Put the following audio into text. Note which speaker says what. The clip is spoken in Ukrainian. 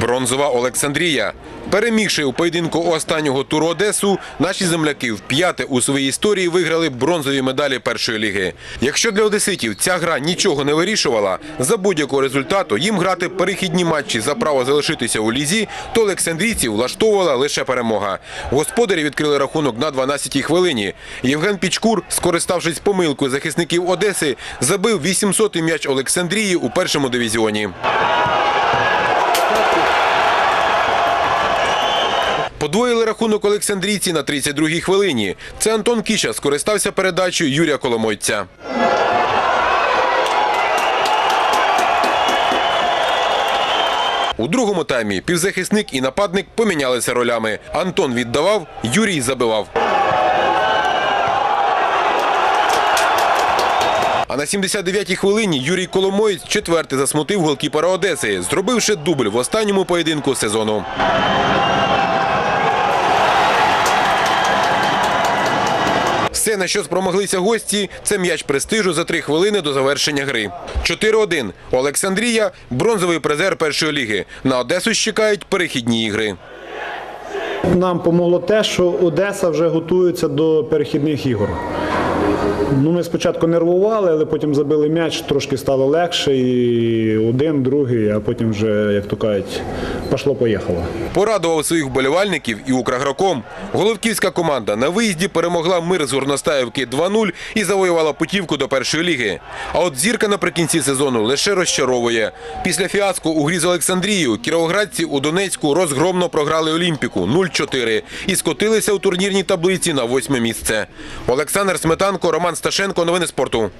Speaker 1: Бронзова Олександрія. Перемігши у поєдинку останнього туру Одесу, наші земляки вп'яте у своїй історії виграли бронзові медалі першої ліги. Якщо для одеситів ця гра нічого не вирішувала, за будь-якого результату їм грати перехідні матчі за право залишитися у лізі, то олександрійців влаштовувала лише перемога. Господарі відкрили рахунок на 12-й хвилині. Євген Пічкур, скориставшись помилкою захисників Одеси, забив 800-й м'яч Олександрії у першому дивізіоні. Подвоїли рахунок Олександрійці на 32-й хвилині. Це Антон Кіша скористався передачею Юрія Коломойця. У другому таймі півзахисник і нападник помінялися ролями. Антон віддавав, Юрій забивав. А на 79-й хвилині Юрій Коломоєць четвертий засмутив голкіпера Одеси, зробивши дубль в останньому поєдинку сезону. Все, на що спромоглися гості, це м'яч престижу за три хвилини до завершення гри. 4-1. Олександрія – бронзовий призер першої ліги. На Одесу чекають перехідні ігри.
Speaker 2: Нам помогло те, що Одеса вже готується до перехідних ігор. Ну, ми спочатку нервували, але потім забили м'яч, трошки стало легше. І один, другий, а потім вже, як то кажуть, пішло-поїхало.
Speaker 1: Порадував своїх вболівальників і Украгроком. Головківська команда на виїзді перемогла мир з Горностаївки 2-0 і завоювала путівку до першої ліги. А от зірка наприкінці сезону лише розчаровує. Після фіаско у грі з Олександрією кіровоградці у Донецьку розгромно програли Олімпіку 0-4 і скотилися у турнірній таблиці на восьме місце. Олександр Сметанко, Роман Сташенко. Новини спорту.